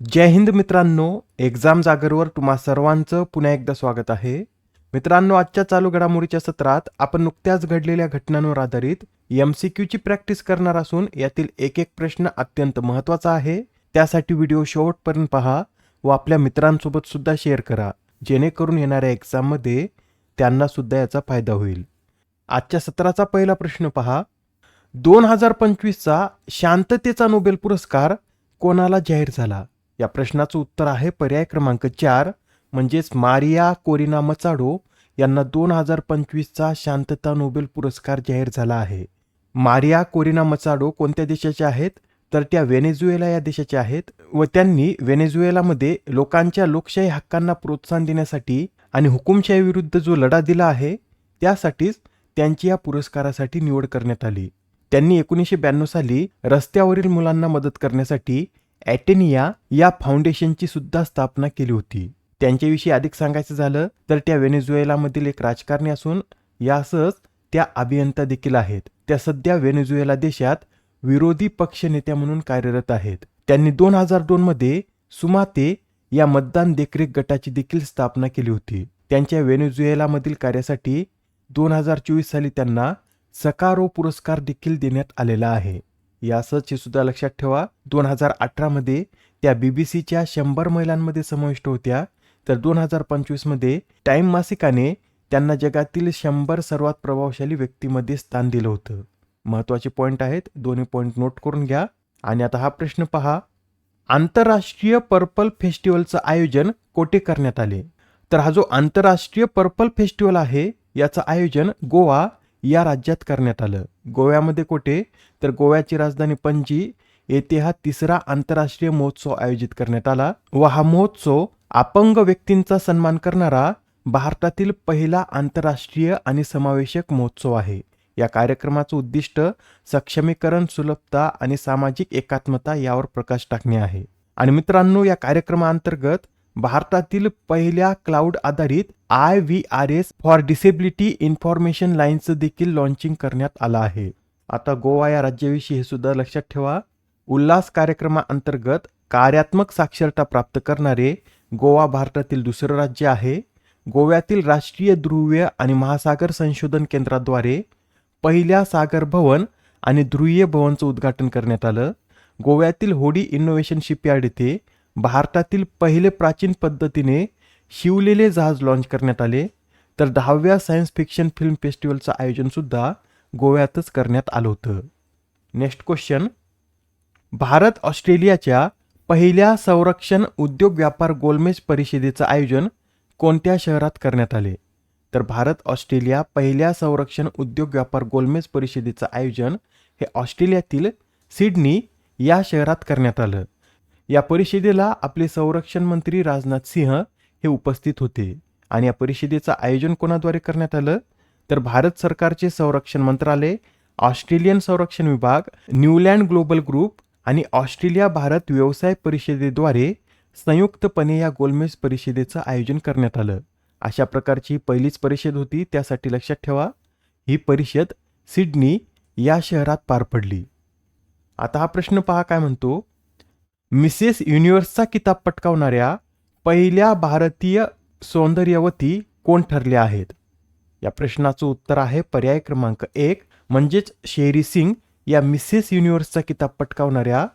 जय हिंद मित्रांनो एक्झाम जागरवर तुम्हा सर्वांचं पुन्हा एकदा स्वागत आहे. मित्रांनो आजच्या चालू घडामोडीच्या सत्रात आपण नुकत्याच घडलेल्या घटनांवर आधारित एम सी क्यूची प्रॅक्टिस करणार असून यातील एक एक प्रश्न अत्यंत महत्त्वाचा आहे. त्यासाठी व्हिडिओ शेवटपर्यंत पहा व आपल्या मित्रांसोबत सुद्धा शेअर करा. जेणेकरून येणाऱ्या एक्झाममध्ये त्यांना सुद्धा याचा फायदा होईल. आजच्या सत्राचा पहिला प्रश्न पहा. दोन हजार पंचवीसचा शांततेचा नोबेल पुरस्कार कोणाला जाहीर झाला? या प्रश्नाचं उत्तर आहे पर्याय क्रमांक चार म्हणजेच मारिया कोरिना मचाडो यांना दोन हजार पंचवीसचा शांतता नोबेल पुरस्कार जाहीर झाला आहे. मारिया कोरिना मचाडो कोणत्या देशाच्या आहेत? तर त्या व्हेनेझुएला या देशाच्या आहेत व त्यांनी व्हेनेझुएलामध्ये लोकांच्या लोकशाही हक्कांना प्रोत्साहन देण्यासाठी आणि हुकुमशाहीविरुद्ध जो लढा दिला आहे त्यासाठीच त्यांची या पुरस्कारासाठी निवड करण्यात आली. त्यांनी एकोणीसशे ब्याण्णव साली रस्त्यावरील मुलांना मदत करण्यासाठी ॲटेनिया या फाउंडेशनची सुद्धा स्थापना केली होती. त्यांच्याविषयी अधिक सांगायचं झालं तर त्या व्हेनेझुएलामधील एक राजकारणी असून यासच त्या अभियंता देखील आहेत. त्या सध्या व्हेनेझुएला देशात विरोधी पक्ष नेत्या म्हणून कार्यरत आहेत. त्यांनी दोन हजार दोन मध्ये सुमाते या मतदान देखरेख गटाची देखील स्थापना केली होती. त्यांच्या व्हेनेझुएलामधील कार्यासाठी दोन हजार चोवीस साली त्यांना सकारो पुरस्कार देखील देण्यात आलेला आहे. यासच हे सुद्धा लक्षात ठेवा. दोन हजार अठरामध्ये त्या बीबीसीच्या शंभर महिलांमध्ये समाविष्ट होत्या. तर दोन हजार पंचवीसमध्ये टाइम मासिकाने त्यांना जगातील शंभर सर्वात प्रभावशाली व्यक्तीमध्ये स्थान दिलं होतं. महत्त्वाचे पॉईंट आहेत. दोन्ही पॉईंट नोट करून घ्या. आणि आता हा प्रश्न पहा. आंतरराष्ट्रीय पर्पल फेस्टिवलचं आयोजन कोठे करण्यात आले? तर हा जो आंतरराष्ट्रीय पर्पल फेस्टिवल आहे याचं आयोजन गोवा या राज्यात करण्यात आलं. गोव्यामध्ये कोठे? तर गोव्याची राजधानी पणजी येथे हा तिसरा आंतरराष्ट्रीय महोत्सव आयोजित करण्यात आला व हा महोत्सव अपंग व्यक्तींचा सन्मान करणारा भारतातील पहिला आंतरराष्ट्रीय आणि समावेशक महोत्सव आहे. या कार्यक्रमाचं उद्दिष्ट सक्षमीकरण सुलभता आणि सामाजिक एकात्मता यावर प्रकाश टाकणे आहे. आणि मित्रांनो या कार्यक्रमाअंतर्गत भारतातील पहिल्या क्लाउड आधारित I V R S for disability information लाईनचं देखील लॉन्चिंग करण्यात आलं आहे. आता गोवा या राज्याविषयी हे सुद्धा लक्षात ठेवा. उल्हास कार्यक्रमाअंतर्गत कार्यात्मक साक्षरता प्राप्त करणारे गोवा भारतातील दुसरं राज्य आहे. गोव्यातील राष्ट्रीय ध्रुवीय आणि महासागर संशोधन केंद्राद्वारे पहिल्या सागर भवन आणि ध्रुवीय भवनचं उद्घाटन करण्यात आलं. गोव्यातील होडी इनोव्हेशन शिपयार्ड येथे भारतातील पहिले प्राचीन पद्धतीने शिवलेले जहाज लॉन्च करण्यात आले. तर दहाव्या सायन्स फिक्शन फिल्म फेस्टिवलचं आयोजनसुद्धा गोव्यातच करण्यात आलं होतं. नेक्स्ट क्वेश्चन भारत ऑस्ट्रेलियाच्या पहिल्या संरक्षण उद्योग व्यापार गोलमेज परिषदेचं आयोजन कोणत्या शहरात करण्यात आले? तर भारत ऑस्ट्रेलिया पहिल्या संरक्षण उद्योग व्यापार गोलमेज परिषदेचं आयोजन हे ऑस्ट्रेलियातील सिडनी या शहरात करण्यात आलं. या परिषदेला आपले संरक्षण मंत्री राजनाथ सिंह हे उपस्थित होते. आणि या परिषदेचं आयोजन कोणाद्वारे करण्यात आलं? तर भारत सरकारचे संरक्षण मंत्रालय ऑस्ट्रेलियन संरक्षण विभाग न्यूलँड ग्लोबल ग्रुप आणि ऑस्ट्रेलिया भारत व्यवसाय परिषदेद्वारे संयुक्तपणे या गोलमेज परिषदेचं आयोजन करण्यात आलं. अशा प्रकारची पहिलीच परिषद होती त्यासाठी लक्षात ठेवा. ही परिषद सिडनी या शहरात पार पडली. आता हा प्रश्न पहा काय म्हणतो? मिसेस युनिव्हर्सचा किताब पटकावणाऱ्या पहिल्या भारतीय सौंदर्यवती कोण ठरल्या आहेत? या प्रश्नाचं उत्तर आहे पर्याय क्रमांक एक म्हणजेच शेरी सिंग या मिसेस युनिव्हर्सचा किताब पटकावणाऱ्या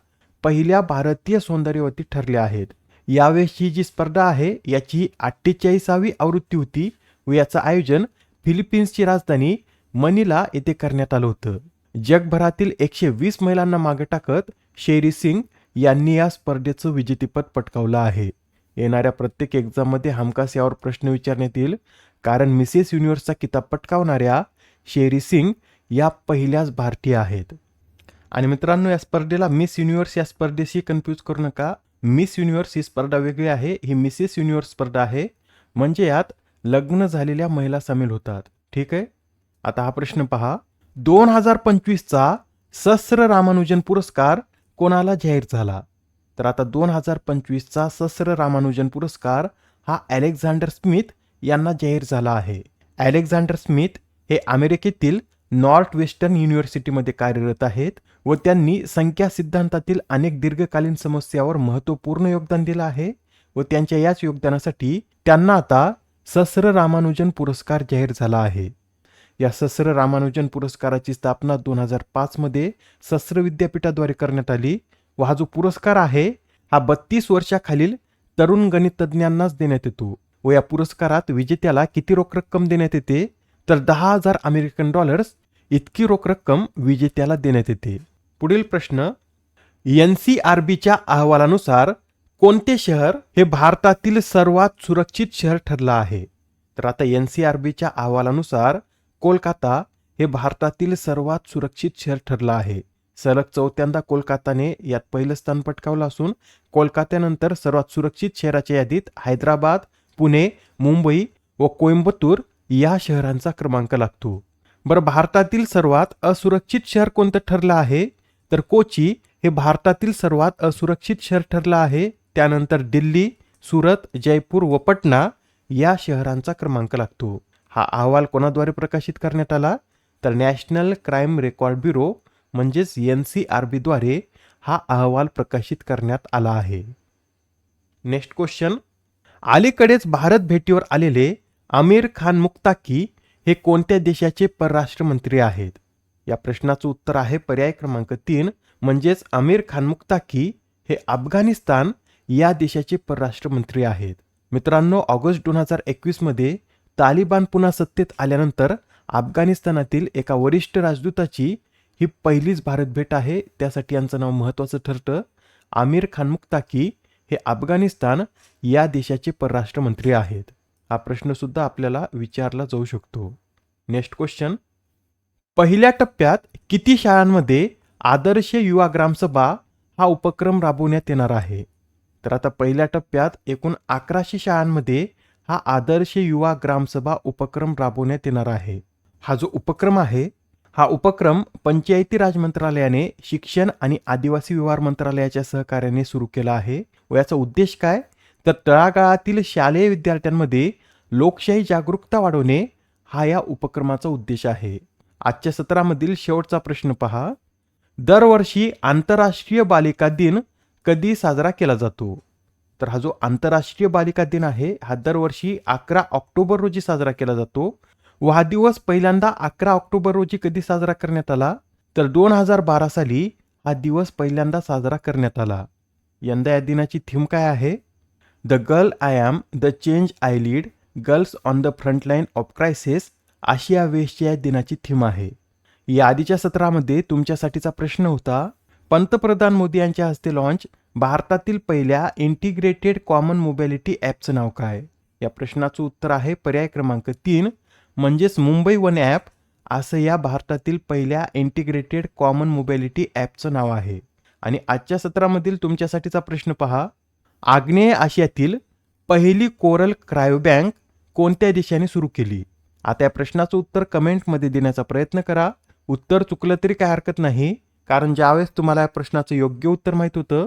पहिल्या भारतीय सौंदर्यवती ठरल्या आहेत. यावेळेसची जी स्पर्धा आहे याची अठ्ठेचाळीसावी आवृत्ती होती व याचं आयोजन फिलिपिन्सची राजधानी मनिला येथे करण्यात आलं होतं. जगभरातील एकशे वीस महिलांना मागे टाकत शेरी सिंग यांनी या स्पर्धेचं विजेतेपद पटकावलं आहे. येणाऱ्या प्रत्येक एक्झाममध्ये हमखास यावर प्रश्न विचारण्यात येईल कारण मिसेस युनिव्हर्सचा किताब पटकावणाऱ्या शेरी सिंग या पहिल्याच भारतीय आहेत. आणि मित्रांनो या स्पर्धेला मिस युनिव्हर्स या स्पर्धेशी कन्फ्यूज करू नका. मिस युनिव्हर्स ही स्पर्धा वेगळी आहे ही मिसेस युनिव्हर्स स्पर्धा आहे म्हणजे यात लग्न झालेल्या महिला सामील होतात. ठीक आहे? आता हा प्रश्न पहा. दोन हजार पंचवीसचा सहस्र रामानुजन पुरस्कार कोणाला जाहीर झाला? तर आता दोन हजार पंचवीसचा सस्र रामानुजन पुरस्कार हा अलेक्झांडर स्मिथ यांना जाहीर झाला आहे. अलेक्झांडर स्मिथ हे अमेरिकेतील नॉर्थ वेस्टर्न युनिव्हर्सिटीमध्ये कार्यरत आहेत व त्यांनी संख्या सिद्धांतातील अनेक दीर्घकालीन समस्यावर महत्त्वपूर्ण योगदान दिलं आहे व त्यांच्या याच योगदानासाठी त्यांना आता सस्र रामानुजन पुरस्कार जाहीर झाला आहे. या सस्र रामानुजन पुरस्काराची स्थापना दोन हजार पाचमध्ये सस्र विद्यापीठाद्वारे करण्यात आली. व हा जो पुरस्कार आहे हा बत्तीस वर्षाखालील तरुण गणितज्ञांनाच देण्यात येतो. व या पुरस्कारात विजेत्याला किती रोख रक्कम देण्यात येते? तर दहा हजार अमेरिकन डॉलर्स इतकी रोख रक्कम विजेत्याला देण्यात येते. पुढील प्रश्न एन सी आर बीच्या अहवालानुसार कोणते शहर हे भारतातील सर्वात सुरक्षित शहर ठरलं आहे? तर आता एन सी आर बीच्या अहवालानुसार कोलकाता हे भारतातील सर्वात सुरक्षित शहर ठरलं आहे. सलग चौथ्यांदा कोलकाताने यात पहिलं स्थान पटकावलं असून कोलकात्यानंतर सर्वात सुरक्षित शहराच्या यादीत हैदराबाद पुणे मुंबई व कोइंबतूर या शहरांचा क्रमांक लागतो. बरं भारतातील सर्वात असुरक्षित शहर कोणतं ठरलं आहे? तर कोची हे भारतातील सर्वात असुरक्षित शहर ठरलं आहे. त्यानंतर दिल्ली सुरत जयपूर व पटना या शहरांचा क्रमांक लागतो. हा अहवाल कोणाद्वारे प्रकाशित करण्यात आला? तर नॅशनल क्राईम रेकॉर्ड ब्युरो म्हणजेच एन सी आर बीद्वारे हा अहवाल प्रकाशित करण्यात आला आहे. Next question. अलीकडेच भारत भेटीवर आलेले आमिर खान मुक्ताकी हे कोणत्या देशाचे परराष्ट्रमंत्री आहेत? या प्रश्नाचं उत्तर आहे पर्याय क्रमांक तीन म्हणजेच आमिर खान मुक्ताकी हे अफगाणिस्तान या देशाचे परराष्ट्रमंत्री आहेत. मित्रांनो ऑगस्ट दोन हजार एकवीसमध्ये तालिबान पुन्हा सत्तेत आल्यानंतर अफगाणिस्तानातील एका वरिष्ठ राजदूताची ही पहिलीच भारत भेट आहे. त्यासाठी यांचं नाव महत्त्वाचं ठरतं. आमिर खान मुक्ताकी हे अफगाणिस्तान या देशाचे परराष्ट्रमंत्री आहेत. हा प्रश्नसुद्धा आपल्याला विचारला जाऊ शकतो. Next question. पहिल्या टप्प्यात किती शाळांमध्ये आदर्श युवा ग्रामसभा हा उपक्रम राबवण्यात येणार आहे? तर आता पहिल्या टप्प्यात एकूण अकराशे शाळांमध्ये हा आदर्श युवा ग्रामसभा उपक्रम राबवण्यात येणार आहे. हा जो उपक्रम आहे हा उपक्रम पंचायती राज मंत्रालयाने शिक्षण आणि आदिवासी व्यवहार मंत्रालयाच्या सहकार्याने सुरू केला आहे व याचा उद्देश काय? तर तळागाळातील शालेय विद्यार्थ्यांमध्ये लोकशाही जागरूकता वाढवणे हा या उपक्रमाचा उद्देश आहे. आजच्या सत्रामधील शेवटचा प्रश्न पहा. दरवर्षी आंतरराष्ट्रीय बालिका दिन कधी साजरा केला जातो? तर हा जो आंतरराष्ट्रीय बालिका दिन आहे हा दरवर्षी अकरा ऑक्टोबर रोजी साजरा केला जातो व हा दिवस पहिल्यांदा अकरा ऑक्टोबर रोजी कधी साजरा करण्यात आला? तर दोन हजार बारा साली हा दिवस पहिल्यांदा साजरा करण्यात आला. यंदा या दिनाची थीम काय आहे? The girl I am the change I lead girls on the frontline of crisis अशी या वेशच्या या दिनाची थीम आहे. या आधीच्या सत्रामध्ये तुमच्यासाठीचा प्रश्न होता पंतप्रधान मोदी यांच्या हस्ते लॉन्च भारतातील पहिल्या इंटिग्रेटेड कॉमन मोबॅलिटी ॲपचं नाव काय? या प्रश्नाचं उत्तर आहे पर्याय क्रमांक तीन म्हणजेच मुंबई वन ॲप असं या भारतातील पहिल्या इंटिग्रेटेड कॉमन मोबॅलिटी ॲपचं नाव आहे. आणि आजच्या सत्रामधील तुमच्यासाठीचा प्रश्न पहा. आग्नेय आशियातील पहिली कोरल क्रायो बँक कोणत्या देशाने सुरू केली? आता या प्रश्नाचं उत्तर कमेंटमध्ये देण्याचा प्रयत्न करा. उत्तर चुकलं तरी काय हरकत नाही कारण ज्यावेळेस तुम्हाला या प्रश्नाचं योग्य उत्तर माहीत होतं